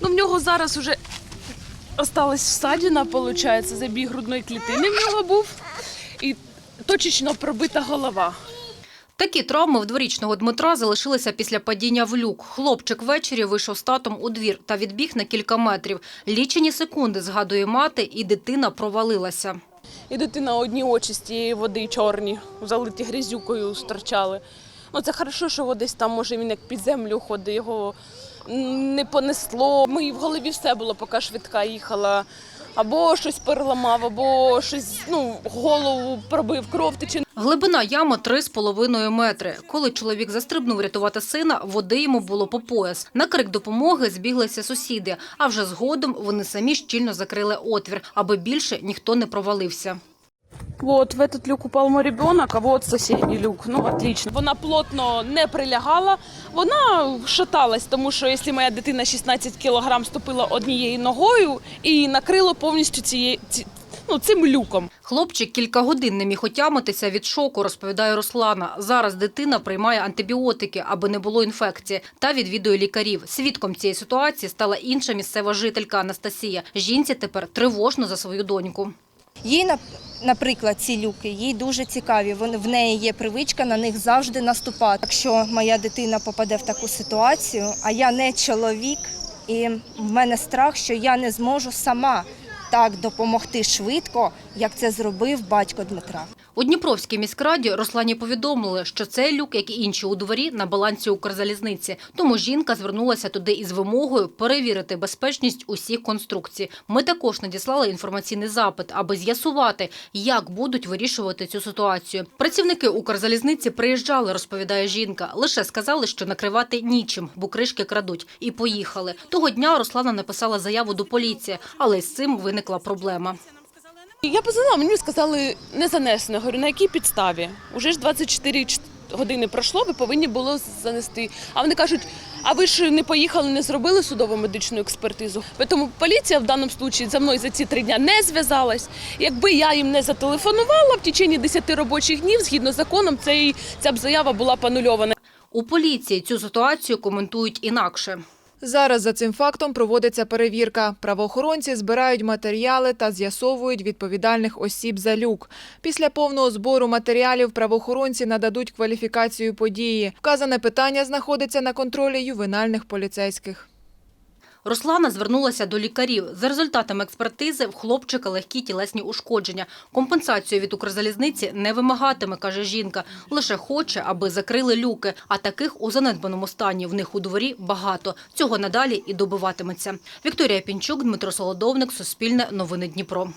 Ну, в нього зараз вже осталась всадіна, виходить, забій грудної клітини в нього був. І точечно пробита голова. Такі травми в дворічного Дмитра залишилися після падіння в люк. Хлопчик ввечері вийшов з татом у двір та відбіг на кілька метрів. Лічені секунди, згадує мати, і дитина провалилася. І дитина одні очі з тієї води чорні, залиті грязюкою стирчали. Ну, це хорошо, що десь там, може, він як під землю ходить, його не понесло. Мої в голові все було, поки швидка їхала. Або щось переламав, або щось, ну, голову пробив, кров тече. Глибина ями 3,5 метри. Коли чоловік застрибнув рятувати сина, води йому було по пояс. На крик допомоги збіглися сусіди, а вже згодом вони самі щільно закрили отвір, аби більше ніхто не провалився. Вот в этот люк упал мой ребенок, а вот соседний люк. Ну, отлично. Вона плотно не прилягала, вона шаталась, тому що якщо моя дитина 16 кілограм ступила однією ногою і накрило повністю цією, ці, ну, цим люком. Хлопчик кілька годин не міг отямитися від шоку, розповідає Руслана. Зараз дитина приймає антибіотики, аби не було інфекції, та відвідує лікарів. Свідком цієї ситуації стала інша місцева жителька Анастасія. Жінці тепер тривожно за свою доньку. Їй, наприклад, ці люки, їй дуже цікаві. В неї є привичка на них завжди наступати. Якщо моя дитина попаде в таку ситуацію, а я не чоловік, і в мене страх, що я не зможу сама так допомогти швидко, як це зробив батько Дмитра. У Дніпровській міськраді Руслані повідомили, що цей люк, як і інші у дворі, на балансі Укрзалізниці. Тому жінка звернулася туди із вимогою перевірити безпечність усіх конструкцій. Ми також надіслали інформаційний запит, аби з'ясувати, як будуть вирішувати цю ситуацію. Працівники Укрзалізниці приїжджали, розповідає жінка. Лише сказали, що накривати нічим, бо кришки крадуть, і поїхали. Того дня Руслана написала заяву до поліції, але з цим виникла проблема. Я позвонила, мені сказали не занесено. Говорю, на якій підставі? Уже ж 24 ч- години пройшло, ви повинні було занести. А вони кажуть, а ви ж не поїхали, не зробили судово медичну експертизу. Тому поліція в даному випадку за мною за ці три дня не зв'язалась. Якби я їм не зателефонувала в течение 10 робочих днів, згідно з законом, ця б заява була б анульована. У поліції цю ситуацію коментують інакше. Зараз за цим фактом проводиться перевірка. Правоохоронці збирають матеріали та з'ясовують відповідальних осіб за люк. Після повного збору матеріалів правоохоронці нададуть кваліфікацію події. Вказане питання знаходиться на контролі ювенальних поліцейських. Руслана звернулася до лікарів. За результатами експертизи в хлопчика легкі тілесні ушкодження. Компенсацію від Укрзалізниці не вимагатиме, каже жінка. Лише хоче, аби закрили люки. А таких у занедбаному стані в них у дворі багато. Цього надалі і добиватиметься. Вікторія Пінчук, Дмитро Солодовник, Суспільне, Новини Дніпро.